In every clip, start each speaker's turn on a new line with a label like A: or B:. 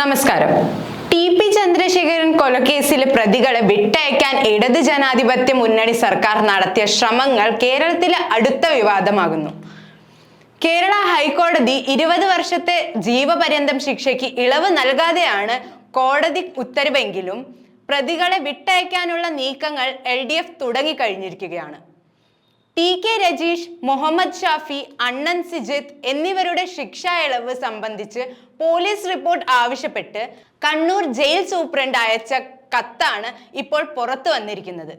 A: നമസ്കാരം. T P Chandrasekharan കൊലക്കേസിലെ പ്രതികളെ വിട്ടയക്കാൻ ഇടത് ജനാധിപത്യ മുന്നണി സർക്കാർ നടത്തിയ ശ്രമങ്ങൾ കേരളത്തിലെ അടുത്ത വിവാദമാകുന്നു. കേരള ഹൈക്കോടതി ഇരുപത് വർഷത്തെ ജീവപര്യന്തം ശിക്ഷയ്ക്ക് ഇളവ് നൽകാതെയാണ് കോടതി ഉത്തരവെങ്കിലും പ്രതികളെ വിട്ടയക്കാനുള്ള നീക്കങ്ങൾ എൽ ഡി എഫ് തുടങ്ങിക്കഴിഞ്ഞിരിക്കുകയാണ്. ടി കെ രജീഷ് മുഹമ്മദ് ഷാഫി അണ്ണൻ സിജിത്ത് എന്നിവരുടെ ശിക്ഷാ ഇളവ് സംബന്ധിച്ച് പോലീസ് റിപ്പോർട്ട് ആവശ്യപ്പെട്ട് കണ്ണൂർ ജയിൽ സൂപ്രണ്ട് അയച്ച കത്താണ് ഇപ്പോൾ പുറത്തു വന്നിരിക്കുന്നത്.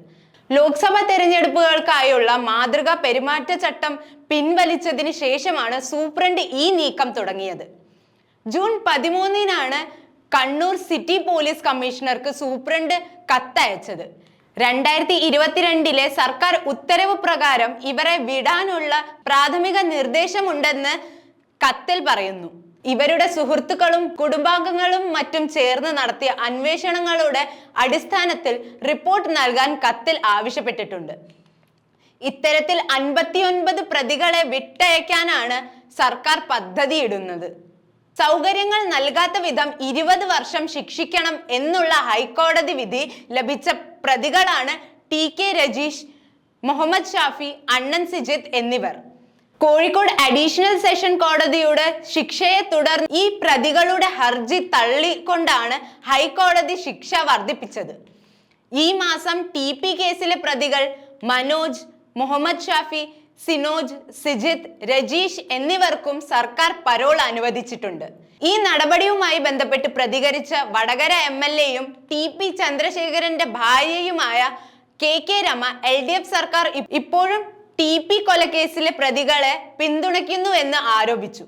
A: ലോക്സഭാ തെരഞ്ഞെടുപ്പുകൾക്കായുള്ള മാതൃകാ പെരുമാറ്റച്ചട്ടം പിൻവലിച്ചതിന് ശേഷമാണ് സൂപ്രണ്ട് ഈ നീക്കം തുടങ്ങിയത്. ജൂൺ പതിമൂന്നിനാണ് കണ്ണൂർ സിറ്റി പോലീസ് കമ്മീഷണർക്ക് സൂപ്രണ്ട് കത്തയച്ചത്. രണ്ടായിരത്തി ഇരുപത്തിരണ്ടിലെ സർക്കാർ ഉത്തരവ് പ്രകാരം ഇവരെ വിടാനുള്ള പ്രാഥമിക നിർദ്ദേശമുണ്ടെന്ന് കത്തിൽ പറയുന്നു. ഇവരുടെ സുഹൃത്തുക്കളും കുടുംബാംഗങ്ങളും മറ്റും ചേർന്ന് നടത്തിയ അന്വേഷണങ്ങളുടെ അടിസ്ഥാനത്തിൽ റിപ്പോർട്ട് നൽകാൻ കത്തിൽ ആവശ്യപ്പെട്ടിട്ടുണ്ട്. ഇത്തരത്തിൽ അൻപത്തിയൊൻപത് പ്രതികളെ വിട്ടയക്കാനാണ് സർക്കാർ പദ്ധതിയിടുന്നത്. സൗകര്യങ്ങൾ നൽകാത്ത വിധം ഇരുപത് വർഷം ശിക്ഷിക്കണം എന്നുള്ള ഹൈക്കോടതി വിധി ലഭിച്ച പ്രതികളാണ് ടി കെ രജീഷ് മുഹമ്മദ് ഷാഫി അണ്ണൻ സിജിത്ത് എന്നിവർ. കോഴിക്കോട് അഡീഷണൽ സെഷൻ കോടതിയുടെ ശിക്ഷയെ തുടർന്ന് ഈ പ്രതികളുടെ ഹർജി തള്ളിക്കൊണ്ടാണ് ഹൈക്കോടതി ശിക്ഷ വർദ്ധിപ്പിച്ചത്. ഈ മാസം ടി പി കേസിലെ പ്രതികൾ മനോജ് മുഹമ്മദ് ഷാഫി സിനോജ് സിജിത്ത് രജീഷ് എന്നിവർക്കും സർക്കാർ പരോൾ അനുവദിച്ചിട്ടുണ്ട്. ഈ നടപടിയുമായി ബന്ധപ്പെട്ട് പ്രതികരിച്ച വടകര എം എൽ എയും ടി പി ചന്ദ്രശേഖരന്റെ ഭാര്യയുമായ K K Rema L D F സർക്കാർ ഇപ്പോഴും ടി പി കൊലക്കേസിലെ പ്രതികളെ പിന്തുണയ്ക്കുന്നു എന്ന് ആരോപിച്ചു.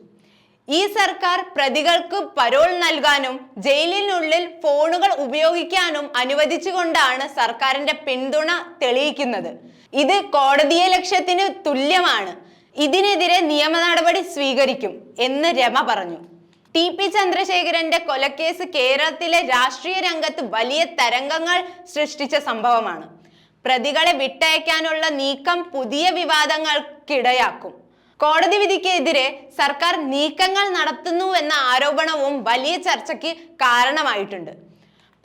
A: ഈ സർക്കാർ പ്രതികൾക്ക് പരോൾ നൽകാനും ജയിലിനുള്ളിൽ ഫോണുകൾ ഉപയോഗിക്കാനും അനുവദിച്ചുകൊണ്ടാണ് സർക്കാരിന്റെ പിന്തുണ തെളിയിക്കുന്നത്. ഇത് കോടതിയെ ലക്ഷ്യത്തിന് തുല്യമാണ്. ഇതിനെതിരെ നിയമ നടപടി സ്വീകരിക്കും എന്ന് രമ പറഞ്ഞു. ടി പി ചന്ദ്രശേഖരന്റെ കൊലക്കേസ് കേരളത്തിലെ രാഷ്ട്രീയ രംഗത്ത് വലിയ തരംഗങ്ങൾ സൃഷ്ടിച്ച സംഭവമാണ്. പ്രതികളെ വിട്ടയക്കാനുള്ള നീക്കം പുതിയ വിവാദങ്ങൾക്കിടയാക്കും. കോടതി വിധിക്കെതിരെ സർക്കാർ നീക്കങ്ങൾ നടത്തുന്നു എന്ന ആരോപണവും വലിയ ചർച്ചയ്ക്ക് കാരണമായിട്ടുണ്ട്.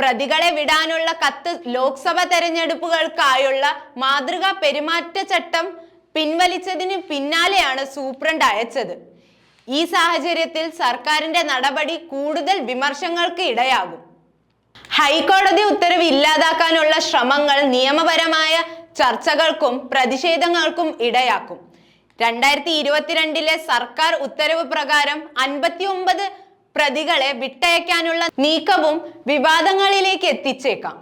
A: പ്രതികളെ വിടാനുള്ള കത്ത് ലോക്സഭ തെരഞ്ഞെടുപ്പുകൾക്കായുള്ള മാതൃകാ പെരുമാറ്റച്ചട്ടം പിൻവലിച്ചതിന് പിന്നാലെയാണ് സൂപ്രണ്ട് അയച്ചത്. ഈ സാഹചര്യത്തിൽ സർക്കാരിന്റെ നടപടി കൂടുതൽ വിമർശങ്ങൾക്ക് ഇടയാകും. ഹൈക്കോടതി ഉത്തരവ് ഇല്ലാതാക്കാനുള്ള ശ്രമങ്ങൾ നിയമപരമായ ചർച്ചകൾക്കും പ്രതിഷേധങ്ങൾക്കും ഇടയാക്കും. രണ്ടായിരത്തി ഇരുപത്തിരണ്ടിലെ സർക്കാർ ഉത്തരവ് പ്രകാരം അൻപത്തി ഒമ്പത് പ്രതികളെ വിട്ടയക്കാനുള്ള നീക്കവും വിവാദങ്ങളിലേക്ക് എത്തിച്ചേക്കാം.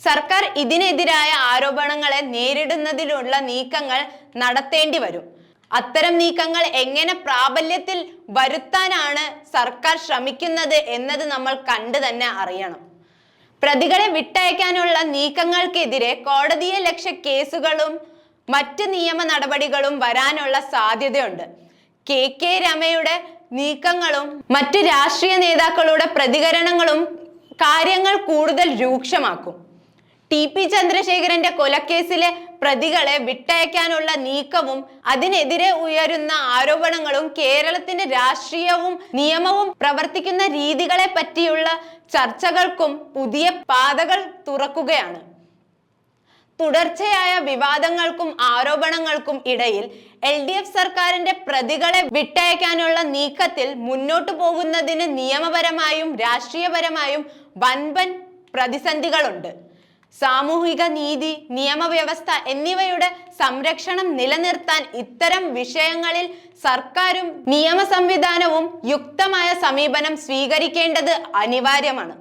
A: സർക്കാർ ഇതിനെതിരായ ആരോപണങ്ങളെ നേരിടുന്നതിനുള്ള നീക്കങ്ങൾ നടത്തേണ്ടി വരും. അത്തരം നീക്കങ്ങൾ എങ്ങനെ പ്രാബല്യത്തിൽ വരുത്താനാണ് സർക്കാർ ശ്രമിക്കുന്നത് എന്നത് നമ്മൾ കണ്ടു തന്നെ അറിയണം. പ്രതികളെ വിട്ടയക്കാനുള്ള നീക്കങ്ങൾക്കെതിരെ കോടതിയെ ലക്ഷ്യ കേസുകളും മറ്റ് നിയമ നടപടികളും വരാനുള്ള സാധ്യതയുണ്ട്. കെ കെ രമയുടെ നീക്കങ്ങളും മറ്റ് രാഷ്ട്രീയ നേതാക്കളുടെ പ്രതികരണങ്ങളും കാര്യങ്ങൾ കൂടുതൽ രൂക്ഷമാക്കും. ടി പി ചന്ദ്രശേഖരന്റെ കൊലക്കേസിലെ പ്രതികളെ വിട്ടയക്കാനുള്ള നീക്കവും അതിനെതിരെ ഉയരുന്ന ആരോപണങ്ങളും കേരളത്തിന്റെ രാഷ്ട്രീയവും നിയമവും പ്രവർത്തിക്കുന്ന രീതികളെ പറ്റിയുള്ള ചർച്ചകൾക്കും പുതിയ പാതകൾ തുറക്കുകയാണ്. തുടർച്ചയായ വിവാദങ്ങൾക്കും ആരോപണങ്ങൾക്കും ഇടയിൽ എൽ ഡി എഫ് സർക്കാരിന്റെ പ്രതികളെ വിട്ടയക്കാനുള്ള നീക്കത്തിൽ മുന്നോട്ടു പോകുന്നതിന് നിയമപരമായും രാഷ്ട്രീയപരമായും വൻപൻ പ്രതിസന്ധികളുണ്ട്. സാമൂഹിക നീതി നിയമവ്യവസ്ഥ എന്നിവയുടെ സംരക്ഷണം നിലനിർത്താൻ ഇത്തരം വിഷയങ്ങളിൽ സർക്കാരും നിയമ സംവിധാനവും യുക്തമായ സമീപനം സ്വീകരിക്കേണ്ടത് അനിവാര്യമാണ്.